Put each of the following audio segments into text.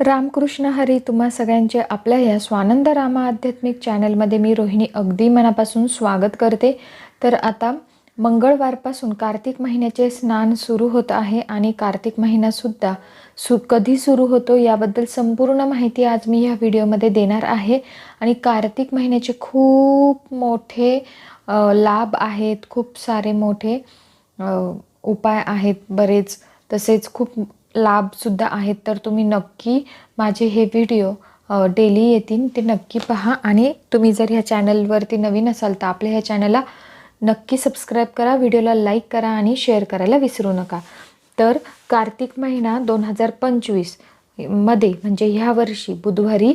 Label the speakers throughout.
Speaker 1: रामकृष्ण हरी तुम्हा सगळ्यांचे आपल्या या स्वानंद रामा आध्यात्मिक चॅनलमध्ये मी रोहिणी अगदी मनापासून स्वागत करते. तर आता मंगळवारपासून कार्तिक महिन्याचे स्नान सुरू होत आहे आणि कार्तिक महिनासुद्धा सु कधी सुरू होतो याबद्दल संपूर्ण माहिती आज मी ह्या व्हिडिओमध्ये देणार आहे. आणि कार्तिक महिन्याचे खूप मोठे लाभ आहेत खूप सारे मोठे उपाय आहेत बरेच. तसेच खूप लाभसुद्धा आहेत तर तुम्ही नक्की माझे हे व्हिडिओ डेली येतील ते नक्की पहा. आणि तुम्ही जर ह्या चॅनलवरती नवीन असाल तर आपल्या ह्या चॅनलला नक्की सबस्क्राईब करा व्हिडिओला लाईक करा आणि शेअर करायला विसरू नका. तर कार्तिक महिना दोन हजार पंचवीसमध्ये म्हणजे ह्या वर्षी बुधवारी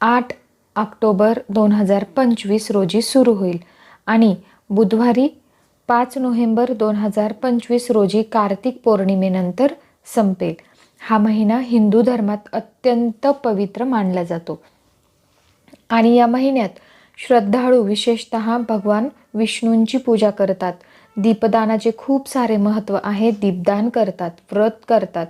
Speaker 1: आठ ऑक्टोबर दोन हजार पंचवीस रोजी सुरू होईल. आणि बुधवारी पाच नोव्हेंबर दोन हजार पंचवीस रोजी कार्तिक पौर्णिमेनंतर संपेल. हा महिना हिंदू धर्मात अत्यंत पवित्र मानला जातो. आणि या महिन्यात श्रद्धाळू विशेषत भगवान विष्णूंची पूजा करतात. दीपदानाचे खूप सारे महत्त्व आहे. दीपदान करतात व्रत करतात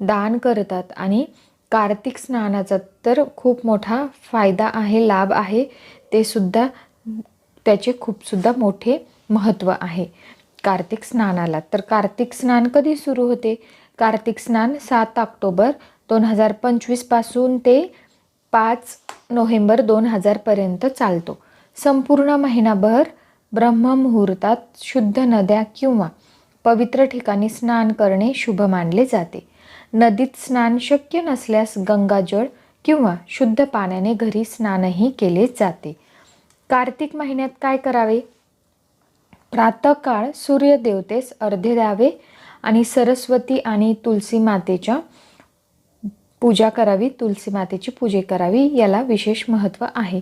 Speaker 1: दान करतात आणि कार्तिक स्नानाचा तर खूप मोठा फायदा आहे लाभ आहे. ते सुद्धा त्याचे खूपसुद्धा मोठे महत्त्व आहे. कार्तिक स्नानाला. तर कार्तिक स्नान कधी सुरू होते? कार्तिक स्नान सात ऑक्टोबर दोन हजार पंचवीसपासून ते पाच नोव्हेंबर दोन हजारपर्यंत चालतो. संपूर्ण महिनाभर ब्रह्ममुहूर्तात शुद्ध नद्या किंवा पवित्र ठिकाणी स्नान करणे शुभ मानले जाते. नदीत स्नान शक्य नसल्यास गंगाजळ किंवा शुद्ध पाण्याने घरी स्नानही केले जाते. कार्तिक महिन्यात काय करावे? प्रातःकाळ सूर्यदेवतेस अर्धे द्यावे. आणि सरस्वती आणि तुलसी मातेच्या पूजा करावी तुलसी मातेची पूजे करावी याला विशेष महत्त्व आहे.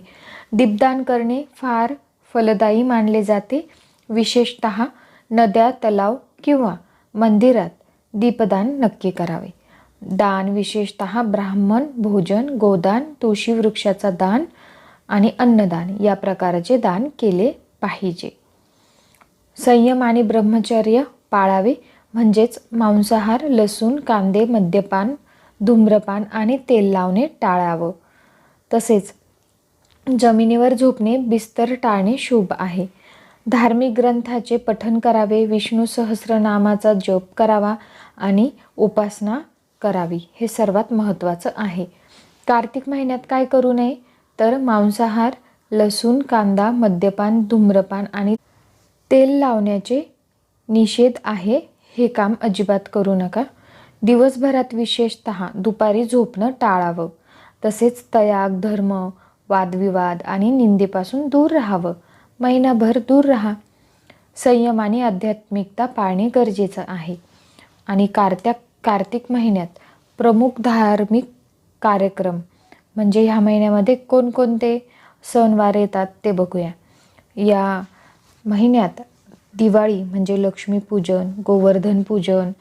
Speaker 1: दीपदान करणे फार फलदायी मानले जाते. विशेषत नद्या तलाव किंवा मंदिरात दीपदान नक्की करावे. दान विशेषत ब्राह्मण भोजन गोदान तुळशी वृक्षाचा दान आणि अन्नदान या प्रकारचे दान केले पाहिजे. संयम आणि ब्रह्मचर्य पाळावे. म्हणजेच मांसाहार लसूण कांदे मद्यपान धूम्रपान आणि तेल लावणे टाळावं. तसेच जमिनीवर झोपणे बिस्तर टाळणे शुभ आहे. धार्मिक ग्रंथाचे पठन करावे विष्णू सहस्रनामाचा जप करावा आणि उपासना करावी हे सर्वात महत्त्वाचं आहे. कार्तिक महिन्यात काय करू नये? तर मांसाहार लसूण कांदा मद्यपान धूम्रपान आणि तेल लावण्याचे निषेध आहे. हे काम अजिबात करू नका. दिवसभरात विशेषत दुपारी झोपणं टाळावं. तसेच तयाग धर्म वादविवाद आणि निंदेपासून दूर राहावं. महिनाभर दूर राहा. संयम आणि आध्यात्मिकता पाळणे गरजेचं आहे. आणि कार्त्या कार्तिक महिन्यात प्रमुख धार्मिक कार्यक्रम म्हणजे ह्या महिन्यामध्ये कोणकोणते सणवार येतात ते बघूया. या महिन्यात दिवाळी म्हणजे लक्ष्मीपूजन गोवर्धन पूजन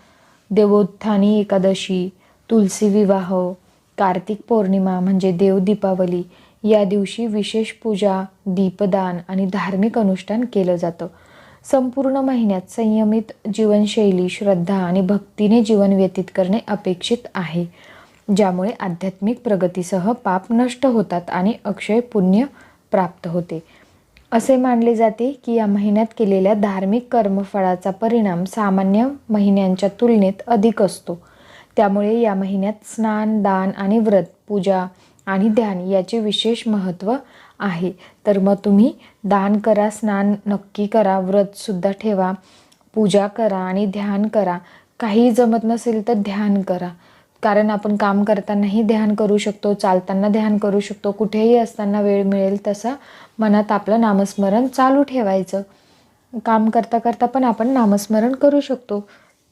Speaker 1: देवोत्थानी एकादशी तुलसी विवाह कार्तिक पौर्णिमा म्हणजे देव दीपावली. या दिवशी विशेष पूजा दीपदान आणि धार्मिक अनुष्ठान केलं जातं. संपूर्ण महिन्यात संयमित जीवनशैली श्रद्धा आणि भक्तीने जीवन व्यतीत करणे अपेक्षित आहे. ज्यामुळे आध्यात्मिक प्रगतीसह पाप नष्ट होतात आणि अक्षय पुण्य प्राप्त होते. असे मानले जाते की या महिन्यात केलेल्या धार्मिक कर्मफळाचा परिणाम सामान्य महिन्यांच्या तुलनेत अधिक असतो. त्यामुळे या महिन्यात स्नान दान आणि व्रत पूजा आणि ध्यान याचे विशेष महत्त्व आहे. तर मग तुम्ही दान करा स्नान नक्की करा व्रतसुद्धा ठेवा पूजा करा आणि ध्यान करा. काही जमत नसेल तर ध्यान करा. कारण आपण काम करतानाही ध्यान करू शकतो चालताना ध्यान करू शकतो. कुठेही असताना वेळ मिळेल तसा मनात आपलं नामस्मरण चालू ठेवायचं. काम करता करता पण आपण नामस्मरण करू शकतो.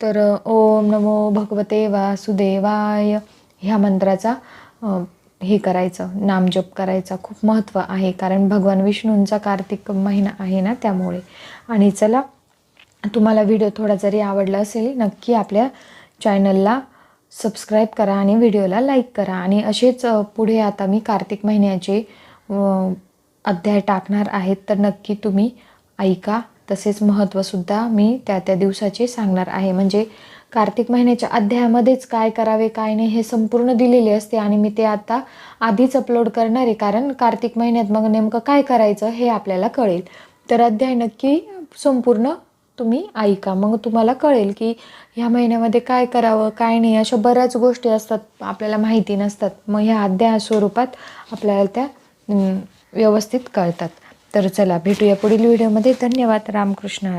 Speaker 1: तर ओम नमो भगवते वासुदेवाय ह्या मंत्राचा हे करायचं नामजप करायचा खूप महत्त्व आहे. कारण भगवान विष्णूंचा कार्तिक महिना आहे ना त्यामुळे. आणि चला तुम्हाला व्हिडिओ थोडा जरी आवडला असेल नक्की आपल्या चॅनलला सबस्क्राईब करा आणि व्हिडिओला लाईक करा. आणि असेच पुढे आता मी कार्तिक महिन्याचे अध्याय टाकणार आहेत तर नक्की तुम्ही ऐका. तसेच महत्त्वसुद्धा मी त्या त्या दिवसाचे सांगणार आहे. म्हणजे कार्तिक महिन्याच्या अध्यायामध्येच काय करावे काय नाही हे संपूर्ण दिलेले असते आणि मी ते आता आधीच अपलोड करणार आहे. कारण कार्तिक महिन्यात मग नेमकं काय करायचं हे आपल्याला कळेल. तर अध्याय नक्की संपूर्ण तुम्ही ऐका. मग तुम्हाला कळेल की ह्या महिन्यामध्ये काय करावं काय नाही अशा बऱ्याच गोष्टी असतात आपल्याला माहिती नसतात. मग ह्या अध्याय स्वरूपात आपल्याला त्या व्यवस्थित कळतात. तर चला भेटूया पुढील व्हिडिओमध्ये. धन्यवाद. रामकृष्ण.